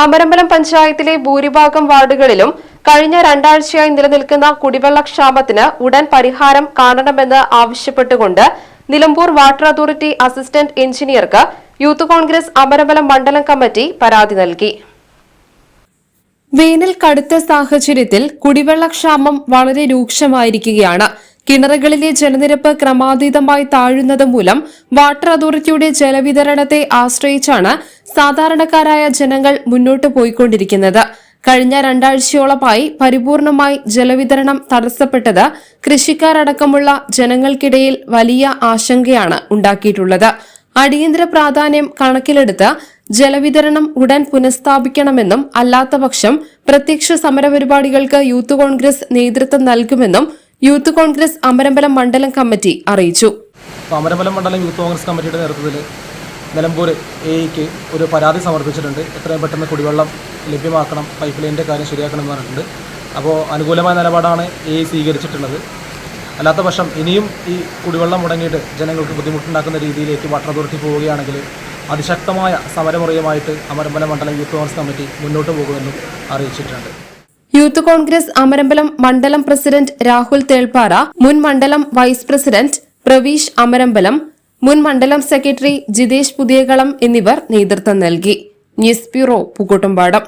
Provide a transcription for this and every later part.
അമരമ്പലം പഞ്ചായത്തിലെ ഭൂരിഭാഗം വാർഡുകളിലും കഴിഞ്ഞ രണ്ടാഴ്ചയായി നിലനിൽക്കുന്ന കുടിവെള്ളക്ഷാമത്തിന് ഉടൻ പരിഹാരം കാണണമെന്ന് ആവശ്യപ്പെട്ടുകൊണ്ട് നിലമ്പൂർ വാട്ടർ അതോറിറ്റി അസിസ്റ്റന്റ് എഞ്ചിനീയർക്ക് യൂത്ത് കോൺഗ്രസ് അമരമ്പലം മണ്ഡലം കമ്മിറ്റി പരാതി നൽകി. വേനൽ കടുത്ത സാഹചര്യത്തിൽ കുടിവെള്ളക്ഷാമം വളരെ രൂക്ഷമായിരിക്കുകയാണ്. കിണറുകളിലെ ജലനിരപ്പ് ക്രമാതീതമായി താഴുന്നത് മൂലം വാട്ടർ അതോറിറ്റിയുടെ ജലവിതരണത്തെ ആശ്രയിച്ചാണ് സാധാരണക്കാരായ ജനങ്ങൾ മുന്നോട്ട് പോയിക്കൊണ്ടിരിക്കുന്നത്. കഴിഞ്ഞ രണ്ടാഴ്ചയോളമായി പരിപൂർണമായി ജലവിതരണം തടസ്സപ്പെട്ടത് കൃഷിക്കാരടക്കമുള്ള ജനങ്ങൾക്കിടയിൽ വലിയ ആശങ്കയാണ് ഉണ്ടാക്കിയിട്ടുള്ളത്. അടിയന്തര പ്രാധാന്യം കണക്കിലെടുത്ത് ജലവിതരണം ഉടൻ പുനഃസ്ഥാപിക്കണമെന്നും അല്ലാത്തപക്ഷം പ്രത്യക്ഷ സമരപരിപാടികൾക്ക് യൂത്ത് കോൺഗ്രസ് നേതൃത്വം നൽകുമെന്നും യൂത്ത് കോൺഗ്രസ് അമരമ്പലം മണ്ഡലം കമ്മിറ്റി അറിയിച്ചു. അമരമ്പലം മണ്ഡലം യൂത്ത് കോൺഗ്രസ് കമ്മിറ്റിയുടെ നേതൃത്വത്തിൽ നിലമ്പൂർ എയ്ക്ക് ഒരു പരാതി സമർപ്പിച്ചിട്ടുണ്ട്. എത്രയും പെട്ടെന്ന് കുടിവെള്ളം ലഭ്യമാക്കണം പൈപ്പ് ലൈനിന്റെ കാര്യം ശരിയാക്കണം എന്ന് പറഞ്ഞിട്ടുണ്ട്. അപ്പോൾ അനുകൂലമായ നിലപാടാണ് എ സ്വീകരിച്ചിട്ടുള്ളത്. അല്ലാത്ത പക്ഷം ഇനിയും ഈ കുടിവെള്ളം മുടങ്ങിയിട്ട് ജനങ്ങൾക്ക് ബുദ്ധിമുട്ടുണ്ടാക്കുന്ന രീതിയിലേക്ക് വാട്ടർ അതോറിറ്റി പോവുകയാണെങ്കിൽ അതിശക്തമായ സമരമുറയുമായിട്ട് അമരമ്പലം മണ്ഡലം യൂത്ത് കോൺഗ്രസ് കമ്മിറ്റി മുന്നോട്ട് പോകുമെന്നും അറിയിച്ചിട്ടുണ്ട്. യൂത്ത് കോൺഗ്രസ് അമരമ്പലം മണ്ഡലം പ്രസിഡന്റ് രാഹുൽ തേൾപ്പാറ മുൻ മണ്ഡലം വൈസ് പ്രസിഡന്റ് പ്രവീഷ് അമരമ്പലം മുൻ മണ്ഡലം സെക്രട്ടറി ജിതേഷ് പുതിയകളം എന്നിവർ നേതൃത്വം നൽകി. News bureau Pookkottumpadam.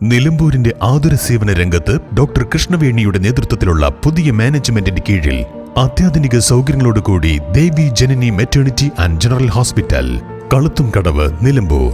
നിലമ്പൂരിന്റെ ആതുര സേവന രംഗത്ത് ഡോക്ടർ കൃഷ്ണവേണിയുടെ നേതൃത്വത്തിലുള്ള പുതിയ മാനേജ്മെന്റിന്റെ കീഴിൽ അത്യാധുനിക സൗകര്യങ്ങളോടുകൂടി Devi Janani maternity and general hospital Kaluthum Kadavu Nilambur.